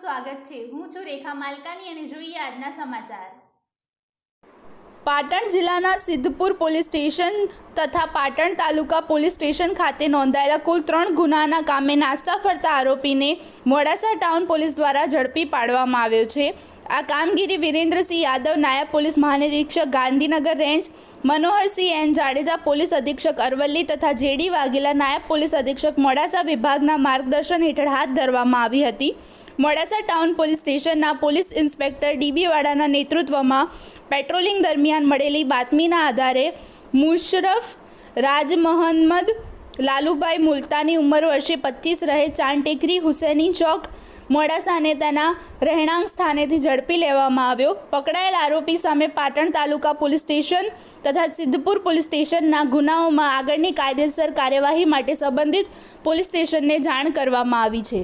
સ્વાગત છે. હું છું રેખા માલકાની અને જોઈએ આજના સમાચાર. પાટણ જિલ્લાના સિદ્ધપુર પોલીસ સ્ટેશન તથા પાટણ તાલુકા પોલીસ સ્ટેશન ખાતે નોંધાયેલા કુલ ત્રણ ગુનાના કામે નાસ્તા ફરતા આરોપીને મોડાસા ટાઉન પોલીસ દ્વારા ઝડપી પાડવામાં આવ્યો છે. આ કામગીરી વિરેન્દ્રસિંહ યાદવ નાયબ police મહાનિરીક્ષક Gandhinagar range Manoharsinh N Jadeja police અધિક્ષક અરવલ્લી તથા જેડી વાઘેલા નાયબ પોલીસ અધિક્ષક મોડાસા વિભાગના માર્ગદર્શન હેઠળ હાથ ધરવામાં આવી હતી. મોડાસા ટાઉન પોલીસ સ્ટેશનના પોલીસ ઇન્સ્પેક્ટર ડીબી વાડાના નેતૃત્વમાં પેટ્રોલિંગ દરમિયાન મળેલી બાતમીના આધારે મુશરફ રાજ મહંમદ લાલુભાઈ મુલતાની ઉંમર વર્ષે પચીસ રહે, ચાંટેકરી હુસેની ચોક મોડાસાને તેના રહેણાંક સ્થાનેથી ઝડપી લેવામાં આવ્યો. પકડાયેલ આરોપી સામે પાટણ તાલુકા પોલીસ સ્ટેશન તથા સિદ્ધપુર પોલીસ સ્ટેશનના ગુનાઓમાં આગળની કાયદેસર કાર્યવાહી માટે સંબંધિત પોલીસ સ્ટેશનને જાણ કરવામાં આવી છે.